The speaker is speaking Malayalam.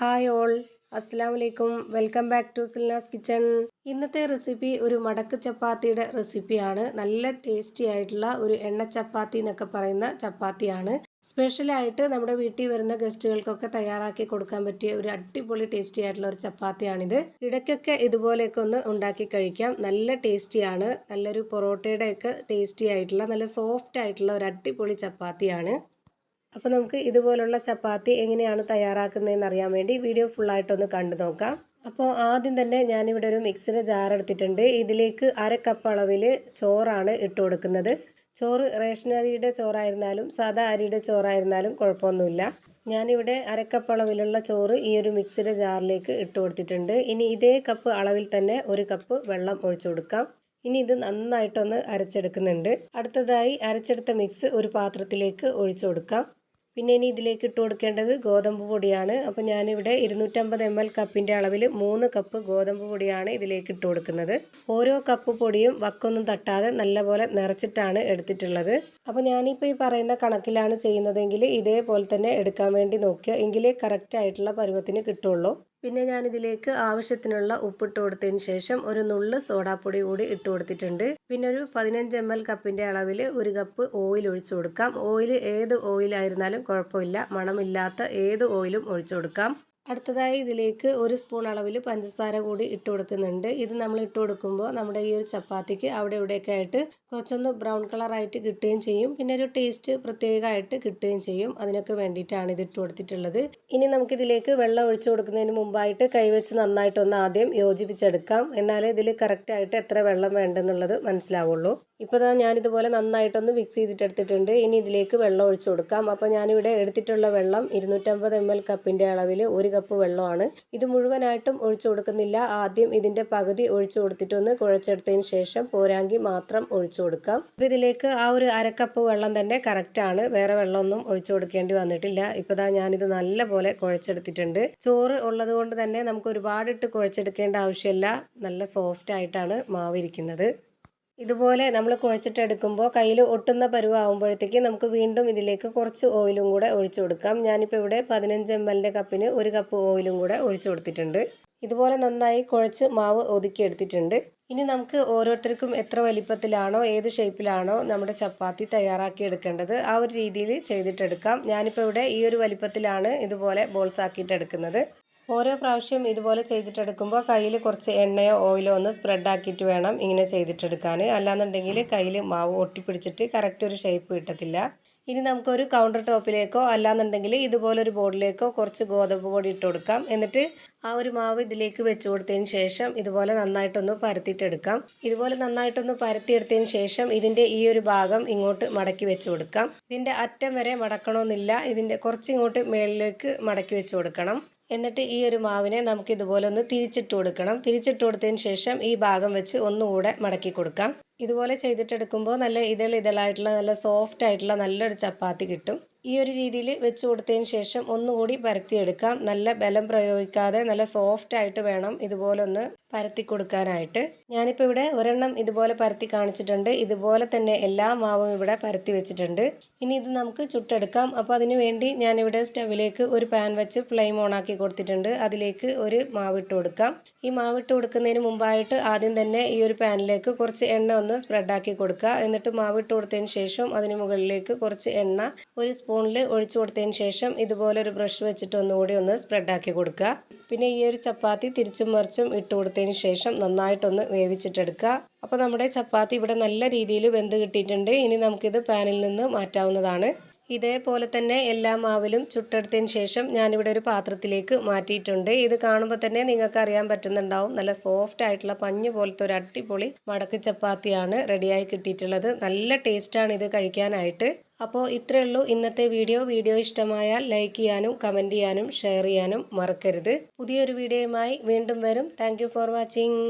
Hi all. അസ്സാം വലൈക്കും welcome back to Silna's kitchen. ഇന്നത്തെ റെസിപ്പി ഒരു മടക്ക് ചപ്പാത്തിയുടെ റെസിപ്പിയാണ്. നല്ല ടേസ്റ്റി ആയിട്ടുള്ള ഒരു എണ്ണ ചപ്പാത്തി എന്നൊക്കെ പറയുന്ന ചപ്പാത്തിയാണ്. സ്പെഷ്യലായിട്ട് നമ്മുടെ വീട്ടിൽ വരുന്ന ഗസ്റ്റുകൾക്കൊക്കെ തയ്യാറാക്കി കൊടുക്കാൻ പറ്റിയ ഒരു അടിപൊളി ടേസ്റ്റി ആയിട്ടുള്ള ഒരു ചപ്പാത്തിയാണിത്. ഇടയ്ക്കൊക്കെ ഇതുപോലെയൊക്കെ ഒന്ന് ഉണ്ടാക്കി കഴിക്കാം. നല്ല ടേസ്റ്റിയാണ് നല്ലൊരു പൊറോട്ടയുടെ ഒക്കെ ടേസ്റ്റി ആയിട്ടുള്ള നല്ല സോഫ്റ്റ് ആയിട്ടുള്ള ഒരു അടിപൊളി ചപ്പാത്തിയാണ്. അപ്പോൾ നമുക്ക് ഇതുപോലുള്ള ചപ്പാത്തി എങ്ങനെയാണ് തയ്യാറാക്കുന്നതെന്ന് അറിയാൻ വേണ്ടി വീഡിയോ ഫുള്ളായിട്ടൊന്ന് കണ്ടു നോക്കാം. അപ്പോൾ ആദ്യം തന്നെ ഞാനിവിടെ ഒരു മിക്സിയുടെ ജാർ എടുത്തിട്ടുണ്ട്. ഇതിലേക്ക് അര കപ്പ് അളവിൽ ചോറാണ് ഇട്ട് കൊടുക്കുന്നത്. ചോറ് റേഷനരിയുടെ ചോറായിരുന്നാലും സാധാ അരിയുടെ ചോറായിരുന്നാലും കുഴപ്പമൊന്നുമില്ല. ഞാനിവിടെ അരക്കപ്പ് അളവിലുള്ള ചോറ് ഈ ഒരു മിക്സിയുടെ ജാറിലേക്ക് ഇട്ട് കൊടുത്തിട്ടുണ്ട്. ഇനി ഇതേ കപ്പ് അളവിൽ തന്നെ ഒരു കപ്പ് വെള്ളം ഒഴിച്ചു കൊടുക്കാം. ഇനി ഇത് നന്നായിട്ടൊന്ന് അരച്ചെടുക്കുന്നുണ്ട്. അടുത്തതായി അരച്ചെടുത്ത മിക്സ് ഒരു പാത്രത്തിലേക്ക് ഒഴിച്ചു കൊടുക്കാം. പിന്നെ ഇനി ഇതിലേക്ക് ഇട്ട് കൊടുക്കേണ്ടത് ഗോതമ്പ് പൊടിയാണ്. അപ്പോൾ ഞാനിവിടെ ഇരുന്നൂറ്റമ്പത് എം എൽ കപ്പിന്റെ അളവിൽ മൂന്ന് കപ്പ് ഗോതമ്പ് പൊടിയാണ് ഇതിലേക്ക് ഇട്ട് കൊടുക്കുന്നത്. ഓരോ കപ്പ് പൊടിയും വക്കൊന്നും തട്ടാതെ നല്ലപോലെ നിറച്ചിട്ടാണ് എടുത്തിട്ടുള്ളത്. അപ്പോൾ ഞാനിപ്പോൾ ഈ പറയുന്ന കണക്കിലാണ് ചെയ്യുന്നതെങ്കിൽ ഇതേപോലെ തന്നെ എടുക്കാൻ വേണ്ടി നോക്കുക. എങ്കിലേ കറക്റ്റ് ആയിട്ടുള്ള പരുവത്തിന് കിട്ടുള്ളൂ. പിന്നെ ഞാനിതിലേക്ക് ആവശ്യത്തിനുള്ള ഉപ്പിട്ട് കൊടുത്തതിന് ശേഷം ഒരു നുള്ള് സോഡാപ്പൊടി കൂടി ഇട്ട് കൊടുത്തിട്ടുണ്ട്. പിന്നെ ഒരു പതിനഞ്ച് എം എൽ കപ്പിന്റെ അളവിൽ ഒരു കപ്പ് ഓയിൽ ഒഴിച്ചു കൊടുക്കാം. ഓയിൽ ഏത് ഓയിലായിരുന്നാലും കുഴപ്പമില്ല. മണമില്ലാത്ത ഏത് ഓയിലും ഒഴിച്ചു കൊടുക്കാം. അടുത്തതായി ഇതിലേക്ക് ഒരു സ്പൂൺ അളവിൽ പഞ്ചസാര കൂടി ഇട്ട് കൊടുക്കുന്നുണ്ട്. ഇത് നമ്മൾ ഇട്ട് കൊടുക്കുമ്പോൾ നമ്മുടെ ഈ ഒരു ചപ്പാത്തിക്ക് അവിടെ ഇവിടെയൊക്കെ ആയിട്ട് കുറച്ചൊന്ന് ബ്രൗൺ കളറായിട്ട് കിട്ടുകയും ചെയ്യും. പിന്നെ ഒരു ടേസ്റ്റ് പ്രത്യേകമായിട്ട് കിട്ടുകയും ചെയ്യും. അതിനൊക്കെ വേണ്ടിയിട്ടാണ് ഇത് ഇട്ട് കൊടുത്തിട്ടുള്ളത്. ഇനി നമുക്കിതിലേക്ക് വെള്ളം ഒഴിച്ചു കൊടുക്കുന്നതിന് മുമ്പായിട്ട് കൈവച്ച് നന്നായിട്ടൊന്ന് ആദ്യം യോജിപ്പിച്ചെടുക്കാം. എന്നാലേ ഇതിൽ കറക്റ്റായിട്ട് എത്ര വെള്ളം വേണ്ടെന്നുള്ളത് മനസ്സിലാവുള്ളൂ. ഇപ്പോൾ തന്നെ ഞാനിതുപോലെ നന്നായിട്ടൊന്ന് മിക്സ് ചെയ്തിട്ടെടുത്തിട്ടുണ്ട്. ഇനി ഇതിലേക്ക് വെള്ളം ഒഴിച്ചു കൊടുക്കാം. അപ്പോൾ ഞാനിവിടെ എടുത്തിട്ടുള്ള വെള്ളം ഇരുന്നൂറ്റമ്പത് എം എൽ കപ്പിന്റെ അളവിൽ ഒരു കപ്പ് വെള്ളമാണ്. ഇത് മുഴുവനായിട്ടും ഒഴിച്ചു കൊടുക്കുന്നില്ല. ആദ്യം ഇതിന്റെ പകുതി ഒഴിച്ചു കൊടുത്തിട്ടൊന്ന് കുഴച്ചെടുത്തതിന് ശേഷം പോരാങ്കി മാത്രം ഒഴിച്ചു കൊടുക്കാം. അപ്പോൾ ഇതിലേക്ക് ആ ഒരു അരക്കപ്പ് വെള്ളം തന്നെ കറക്റ്റാണ് വേറെ വെള്ളമൊന്നും ഒഴിച്ചു കൊടുക്കേണ്ടി വന്നിട്ടില്ല. ഇപ്പോൾ ഇതാ ഞാനിത് നല്ലപോലെ കുഴച്ചെടുത്തിട്ടുണ്ട്. ചോറ് ഉള്ളത് കൊണ്ട് തന്നെ നമുക്ക് ഒരുപാടിട്ട് കുഴച്ചെടുക്കേണ്ട ആവശ്യമില്ല. നല്ല സോഫ്റ്റ് ആയിട്ടാണ് മാവ് ഇരിക്കുന്നത്. ഇതുപോലെ നമ്മൾ കുഴച്ചിട്ടെടുക്കുമ്പോൾ കയ്യിൽ ഒട്ടുന്ന പരുവാകുമ്പോഴത്തേക്ക് നമുക്ക് വീണ്ടും ഇതിലേക്ക് കുറച്ച് ഓയിലും കൂടെ ഒഴിച്ചു കൊടുക്കാം. ഞാനിപ്പോൾ ഇവിടെ പതിനഞ്ച് എം എല്ലിന്റെ കപ്പിന് ഒരു കപ്പ് ഓയിലും കൂടെ ഒഴിച്ചു കൊടുത്തിട്ടുണ്ട്. ഇതുപോലെ നന്നായി കുഴച്ച് മാവ് ഒതുക്കിയെടുത്തിട്ടുണ്ട് ഇനി നമുക്ക് ഓരോരുത്തർക്കും എത്ര വലിപ്പത്തിലാണോ ഏത് ഷേപ്പിലാണോ നമ്മുടെ ചപ്പാത്തി തയ്യാറാക്കി എടുക്കേണ്ടത് ആ ഒരു രീതിയിൽ ചെയ്തിട്ടെടുക്കാം. ഞാനിപ്പോൾ ഇവിടെ ഈ ഒരു വലിപ്പത്തിലാണ് ഇതുപോലെ ബോൾസ് ആക്കിയിട്ട് എടുക്കുന്നത് ഓരോ പ്രാവശ്യം ഇതുപോലെ ചെയ്തിട്ടെടുക്കുമ്പോൾ കയ്യിൽ കുറച്ച് എണ്ണയോ ഓയിലോ ഒന്ന് സ്പ്രെഡ് ആക്കിയിട്ട് വേണം ഇങ്ങനെ ചെയ്തിട്ടെടുക്കാൻ അല്ലാന്നുണ്ടെങ്കിൽ കയ്യിൽ മാവ് ഒട്ടിപ്പിടിച്ചിട്ട് കറക്റ്റ് ഒരു ഷേപ്പ് കിട്ടത്തില്ല. ഇനി നമുക്കൊരു കൗണ്ടർ ടോപ്പിലേക്കോ അല്ലാന്നുണ്ടെങ്കിൽ ഇതുപോലൊരു ബോർഡിലേക്കോ കുറച്ച് ഗോതമ്പ് പൊടി ഇട്ട് കൊടുക്കാം. എന്നിട്ട് ആ ഒരു മാവ് ഇതിലേക്ക് വെച്ച് കൊടുത്തതിന് ശേഷം ഇതുപോലെ നന്നായിട്ടൊന്ന് പരത്തിയിട്ടെടുക്കാം. ഇതുപോലെ നന്നായിട്ടൊന്ന് പരത്തിയെടുത്തതിന് ശേഷം ഇതിന്റെ ഈ ഒരു ഭാഗം ഇങ്ങോട്ട് മടക്കി വെച്ച് കൊടുക്കാം. ഇതിന്റെ അറ്റം വരെ മടക്കണമെന്നില്ല. ഇതിന്റെ കുറച്ച് ഇങ്ങോട്ട് മേളിലേക്ക് മടക്കി വെച്ച് കൊടുക്കണം. എന്നിട്ട് ഈ ഒരു മാവിനെ നമുക്ക് ഇതുപോലെ ഒന്ന് തിരിച്ചിട്ട് കൊടുക്കണം. തിരിച്ചിട്ട് കൊടുത്തതിന് ശേഷം ഈ ഭാഗം വെച്ച് ഒന്നുകൂടെ മടക്കി കൊടുക്കാം. ഇതുപോലെ ചെയ്തിട്ടെടുക്കുമ്പോൾ നല്ല ഇതൾ ഇതളായിട്ടുള്ള നല്ല സോഫ്റ്റ് ആയിട്ടുള്ള നല്ലൊരു ചപ്പാത്തി കിട്ടും. ഈ ഒരു രീതിയിൽ വെച്ച് കൊടുത്തതിന് ശേഷം ഒന്നുകൂടി പരത്തിയെടുക്കാം. നല്ല ബലം പ്രയോഗിക്കാതെ നല്ല സോഫ്റ്റ് ആയിട്ട് വേണം ഇതുപോലെ ഒന്ന് പരത്തി കൊടുക്കാനായിട്ട്. ഞാനിപ്പോൾ ഇവിടെ ഒരെണ്ണം ഇതുപോലെ പരത്തി കാണിച്ചിട്ടുണ്ട്. ഇതുപോലെ തന്നെ എല്ലാ മാവും ഇവിടെ പരത്തി വെച്ചിട്ടുണ്ട്. ഇനി ഇത് നമുക്ക് ചുട്ടെടുക്കാം. അപ്പോൾ അതിന് വേണ്ടി ഞാനിവിടെ സ്റ്റവിലേക്ക് ഒരു പാൻ വെച്ച് ഫ്ലെയിം ഓണാക്കി കൊടുത്തിട്ടുണ്ട്. അതിലേക്ക് ഒരു മാവിട്ട് കൊടുക്കാം. ഈ മാവിട്ട് കൊടുക്കുന്നതിന് മുമ്പായിട്ട് ആദ്യം തന്നെ ഈ ഒരു പാനിലേക്ക് കുറച്ച് എണ്ണ ഒന്ന് സ്പ്രെഡാക്കി കൊടുക്കുക. എന്നിട്ട് മാവിട്ട് കൊടുത്തതിന് ശേഷം അതിന് മുകളിലേക്ക് കുറച്ച് എണ്ണ ഒരു സ്പൂണിൽ ഒഴിച്ചു കൊടുത്തതിന് ശേഷം ഇതുപോലെ ഒരു ബ്രഷ് വെച്ചിട്ട് ഒന്നുകൂടി ഒന്ന് സ്പ്രെഡാക്കി കൊടുക്കുക. പിന്നെ ഈ ഒരു ചപ്പാത്തി തിരിച്ചും മറിച്ചും ഇട്ട് കൊടുത്തതിന് ശേഷം നന്നായിട്ടൊന്ന് വേവിച്ചിട്ടെടുക്കുക. അപ്പോൾ നമ്മുടെ ചപ്പാത്തി ഇവിടെ നല്ല രീതിയിൽ വെന്ത് കിട്ടിയിട്ടുണ്ട്. ഇനി നമുക്കിത് പാനിൽ നിന്ന് മാറ്റാവുന്നതാണ്. ഇതേപോലെ തന്നെ എല്ലാ മാവിലും ചുട്ടെടുത്തതിന് ശേഷം ഞാനിവിടെ ഒരു പാത്രത്തിലേക്ക് മാറ്റിയിട്ടുണ്ട്. ഇത് കാണുമ്പോൾ തന്നെ നിങ്ങൾക്ക് അറിയാൻ പറ്റുന്നുണ്ടാവും. നല്ല സോഫ്റ്റ് ആയിട്ടുള്ള പഞ്ഞ് പോലത്തെ ഒരു അടിപൊളി മടക്ക് ചപ്പാത്തിയാണ് റെഡിയായി കിട്ടിയിട്ടുള്ളത്. നല്ല ടേസ്റ്റാണ് ഇത് കഴിക്കാനായിട്ട്. അപ്പോൾ ഇത്രയേ ഉള്ളൂ ഇന്നത്തെ വീഡിയോ. വീഡിയോ ഇഷ്ടമായാൽ ലൈക്ക് ചെയ്യാനും കമന്റ് ചെയ്യാനും ഷെയർ ചെയ്യാനും മറക്കരുത്. പുതിയൊരു വീഡിയോയുമായി വീണ്ടും വരും. Thank for watching